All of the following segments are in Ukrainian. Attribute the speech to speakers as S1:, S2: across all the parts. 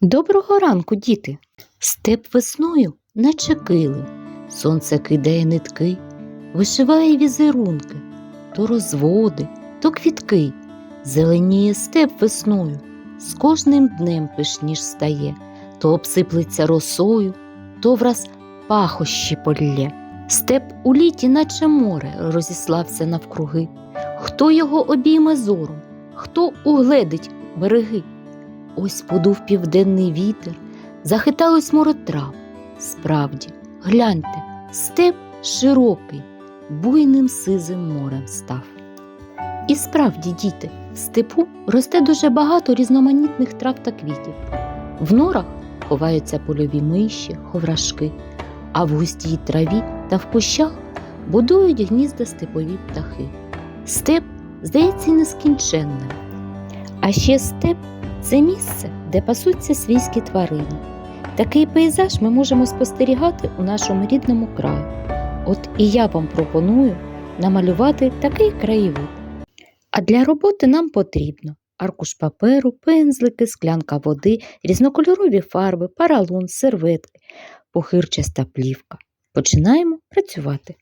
S1: Доброго ранку, діти! Степ весною, наче килим, сонце кидає нитки, вишиває візерунки, то розводи, то квітки. Зеленіє степ весною, з кожним днем пишніш стає, то обсиплеться росою, то враз пахощі полє. Степ у літі, наче море, розіслався навкруги. Хто його обійме зором, хто угледить береги? Ось подув південний вітер, захиталось море трав. Справді, гляньте, степ широкий, буйним сизим морем став. І справді, діти, в степу росте дуже багато різноманітних трав та квітів. В норах ховаються польові миші, ховрашки, а в густій траві та в кущах будують гнізда степові птахи. Степ здається нескінченним. А ще степ це місце, де пасуться свійські тварини. Такий пейзаж ми можемо спостерігати у нашому рідному краї. От і я вам пропоную намалювати такий краєвид. А для роботи нам потрібно аркуш паперу, пензлики, склянка води, різнокольорові фарби, паралон, серветки, похирчаста плівка. Починаємо працювати.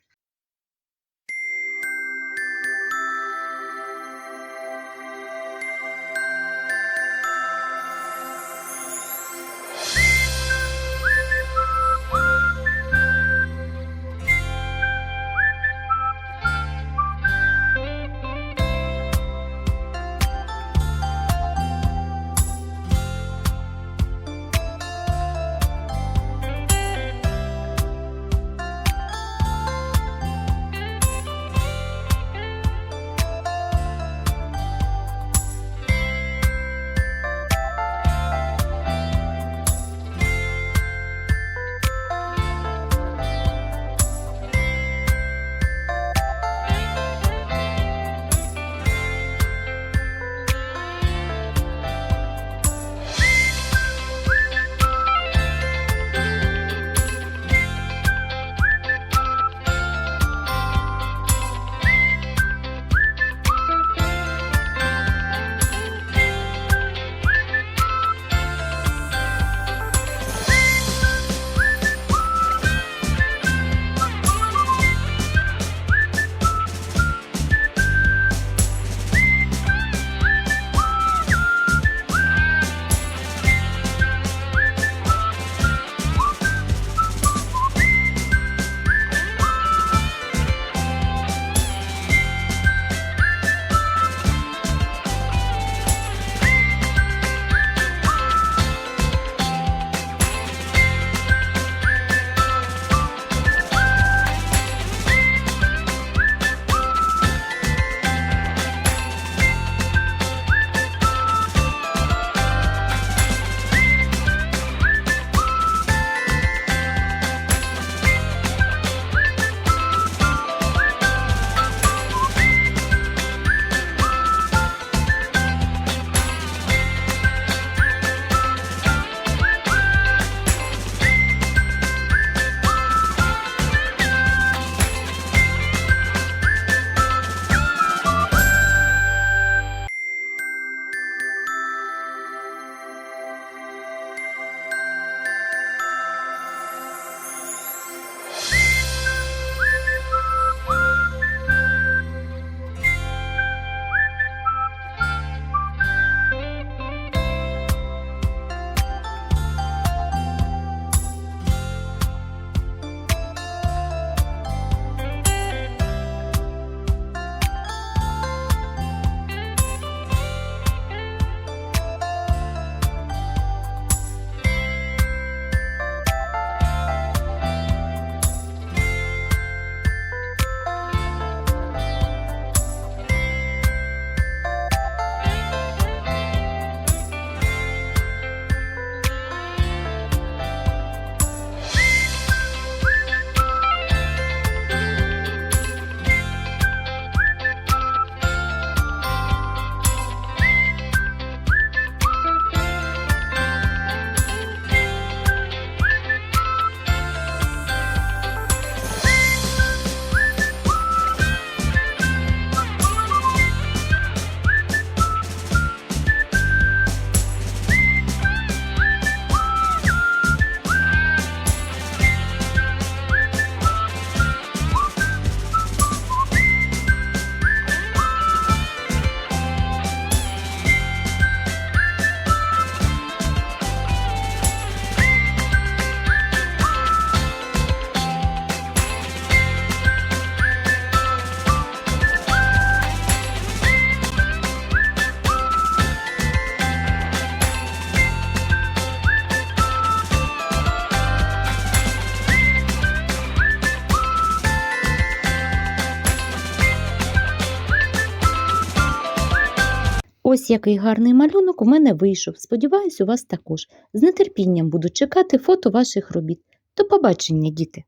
S1: Ось який гарний малюнок у мене вийшов. Сподіваюсь, у вас також. З нетерпінням буду чекати фото ваших робіт. До побачення, діти!